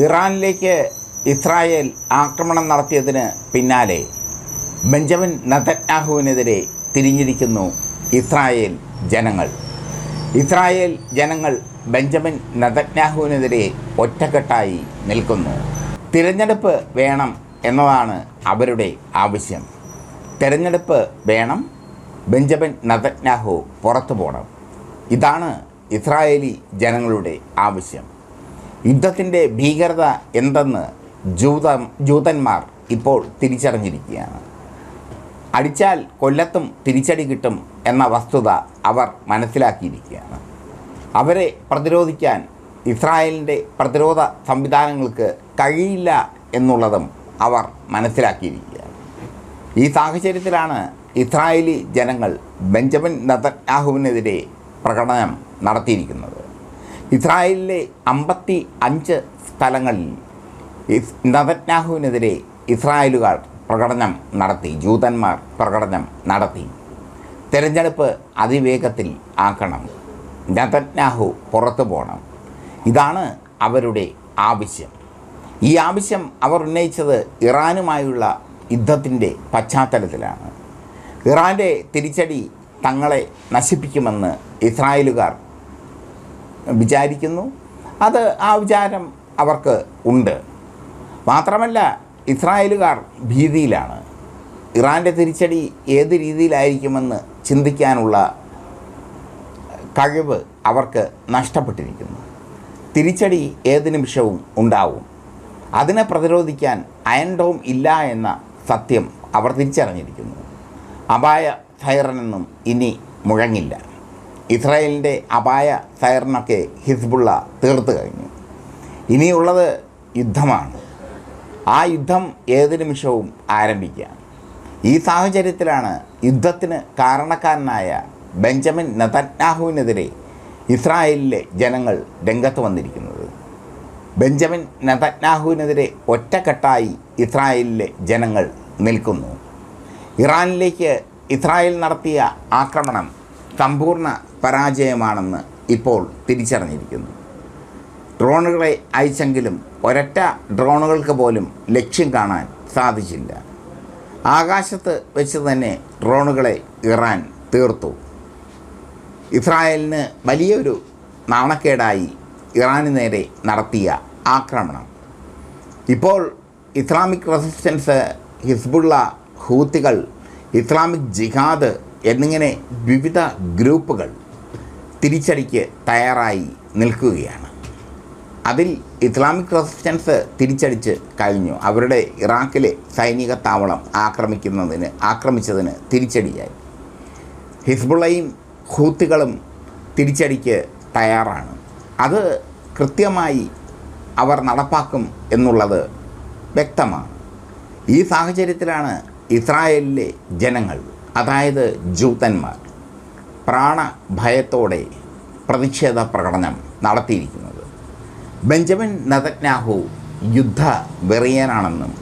ഇറാനിലേക്ക് Israel ആക്രമണം നടത്തിയതിന് പിന്നാലെ ബെഞ്ചമിൻ നതന്യാഹുവിനെതിരെ തിരിഞ്ഞിരിക്കുന്നു ഇസ്രായേൽ ജനങ്ങൾ. ഇസ്രായേൽ ജനങ്ങൾ ബെഞ്ചമിൻ നതന്യാഹുവിനെതിരെ ഒറ്റക്കെട്ടായി നിൽക്കുന്നു. തിരഞ്ഞെടുപ്പ് വേണം എന്നതാണ് അവരുടെ ആവശ്യം. തിരഞ്ഞെടുപ്പ് വേണം ബെഞ്ചമിൻ നതന്യാഹു പുറത്തു പോകണം. ഇതാണ് ഇസ്രായേലി ജനങ്ങളുടെ ആവശ്യം. യുദ്ധത്തിന്റെ ഭീകരത എന്തെന്ന് ജൂത ജൂതന്മാർ ഇപ്പോൾ തിരിച്ചറിഞ്ഞിരിക്കുകയാണ്. അടിച്ചാൽ കൊല്ലത്തും തിരിച്ചടി കിട്ടും എന്ന വസ്തുത അവർ മനസ്സിലാക്കിയിരിക്കുകയാണ്. അവരെ പ്രതിരോധിക്കാൻ ഇസ്രായേലിന്റെ പ്രതിരോധ സംവിധാനങ്ങൾക്ക് കഴിയില്ല എന്നുള്ളതും അവർ മനസ്സിലാക്കിയിരിക്കുകയാണ്. ഈ സാഹചര്യത്തിലാണ് ഇസ്രായേലി ജനങ്ങൾ ബെഞ്ചമിൻ നതന്യാഹുവിനെതിരെ പ്രകടനം നടത്തിയിരിക്കുന്നത്. ഇസ്രായേലിലെ അമ്പത്തി അഞ്ച് സ്ഥലങ്ങളിൽ ഇസ് ഇസ്രായേലുകാർ പ്രകടനം നടത്തി ജൂതന്മാർ പ്രകടനം നടത്തി. തിരഞ്ഞെടുപ്പ് അതിവേഗത്തിൽ ആക്കണം. നതന്യാഹു പുറത്തു പോകണം ഇതാണ് അവരുടെ ആവശ്യം. ഈ ആവശ്യം അവർ ഉന്നയിച്ചത് ഇറാനുമായുള്ള യുദ്ധത്തിന്റെ പശ്ചാത്തലത്തിലാണ്. ഇറാന്റെ തിരിച്ചടി തങ്ങളെ നശിപ്പിക്കുമെന്ന് ഇസ്രായേലുകാർ വിചാരിക്കുന്നു. അത് ആ വിചാരം അവർക്ക് ഉണ്ട്. മാത്രമല്ല ഇസ്രായേലുകാർ ഭീതിയിലാണ്. ഇറാന്റെ തിരിച്ചടി ഏത് രീതിയിലായിരിക്കുമെന്ന് ചിന്തിക്കാനുള്ള കഴിവ് അവർക്ക് നഷ്ടപ്പെട്ടിരിക്കുന്നു. തിരിച്ചടി ഏത് നിമിഷവും ഉണ്ടാവും. അതിനെ പ്രതിരോധിക്കാൻ അയൻഡോം ഇല്ല എന്ന സത്യം അവർ തിരിച്ചറിഞ്ഞിരിക്കുന്നു. അപായ സൈറനൊന്നും ഇനി മുഴങ്ങില്ല. ഇസ്രായേലിന്റെ അപായ സൈറനൊക്കെ ഹിസ്ബുള്ള തീർത്ത് കഴിഞ്ഞു. ഇനിയുള്ളത് യുദ്ധമാണ്. ആ യുദ്ധം ഏത് നിമിഷവും ആരംഭിക്കാം ഈ സാഹചര്യത്തിലാണ് യുദ്ധത്തിന് കാരണക്കാരനായ ബെഞ്ചമിൻ നെതന്യാഹുവിനെതിരെ ഇസ്രായേലിലെ ജനങ്ങൾ രംഗത്ത് വന്നിരിക്കുന്നത്. ബെഞ്ചമിൻ നെതന്യാഹുവിനെതിരെ ഒറ്റക്കെട്ടായി ഇസ്രായേലിലെ ജനങ്ങൾ നിൽക്കുന്നു. ഇറാനിലേക്ക് ഇസ്രായേൽ നടത്തിയ ആക്രമണം സമ്പൂർണ പരാജയമാണെന്ന് ഇപ്പോൾ തിരിച്ചറിഞ്ഞിരിക്കുന്നു. ഡ്രോണുകളെ അയച്ചെങ്കിലും ഒരൊറ്റ ഡ്രോണുകൾക്ക് പോലും ലക്ഷ്യം കാണാൻ സാധിച്ചില്ല. ആകാശത്ത് വെച്ച് തന്നെ ഡ്രോണുകളെ ഇറാൻ തീർത്തു. ഇസ്രായേലിന് വലിയൊരു നാണക്കേടായി ഇറാന് നേരെ നടത്തിയ ആക്രമണം. ഇപ്പോൾ ഇസ്ലാമിക് റെസിസ്റ്റൻസ് ഹിസ്ബുള്ള ഹൂത്തികൾ ഇസ്ലാമിക് ജിഹാദ് എന്നിങ്ങനെ വിവിധ ഗ്രൂപ്പുകൾ തിരിച്ചടിക്ക് തയ്യാറായി നിൽക്കുകയാണ്. അതിൽ ഇസ്ലാമിക് റെസിസ്റ്റൻസ് തിരിച്ചടിച്ച് കഴിഞ്ഞു. അവരുടെ ഇറാഖിലെ സൈനിക താവളം ആക്രമിക്കുന്നതിന് ആക്രമിച്ചതിന് തിരിച്ചടിയായി. ഹിസ്ബുള്ളയും ഹൂത്തികളും തിരിച്ചടിക്ക് തയ്യാറാണ്. അത് കൃത്യമായി അവർ നടപ്പാക്കും എന്നുള്ളത് വ്യക്തമാണ്. ഈ സാഹചര്യത്തിലാണ് ഇസ്രായേലിലെ ജനങ്ങൾ അതായത് ജൂതന്മാർ പ്രാണഭയത്തോടെ പ്രതിഷേധ പ്രകടനം നടത്തിയിരിക്കുന്നത്. ബെഞ്ചമിൻ നതജ്ഞാഹു യുദ്ധ വെറിയനാണെന്നും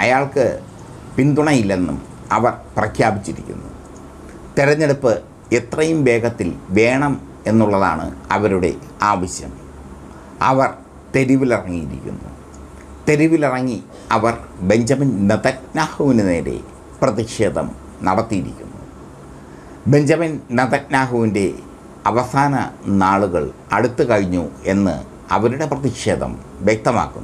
അയാൾക്ക് പിന്തുണയില്ലെന്നും അവർ പ്രഖ്യാപിച്ചിരിക്കുന്നു. തെരഞ്ഞെടുപ്പ് എത്രയും വേഗത്തിൽ വേണം എന്നുള്ളതാണ് അവരുടെ ആവശ്യം. അവർ തെരുവിലിറങ്ങിയിരിക്കുന്നു. തെരുവിലിറങ്ങി അവർ ബെഞ്ചമിൻ നതജ്ഞാഹുവിന് നേരെ പ്രതിഷേധം നടത്തിയിരിക്കുന്നു. ബെഞ്ചമിൻ നതന്യാഹുവിന്റെ അവസാന നാളുകൾ അടുത്തു കഴിഞ്ഞു എന്ന് അവരുടെ പ്രതിഷേധം വ്യക്തമാക്കുന്നു.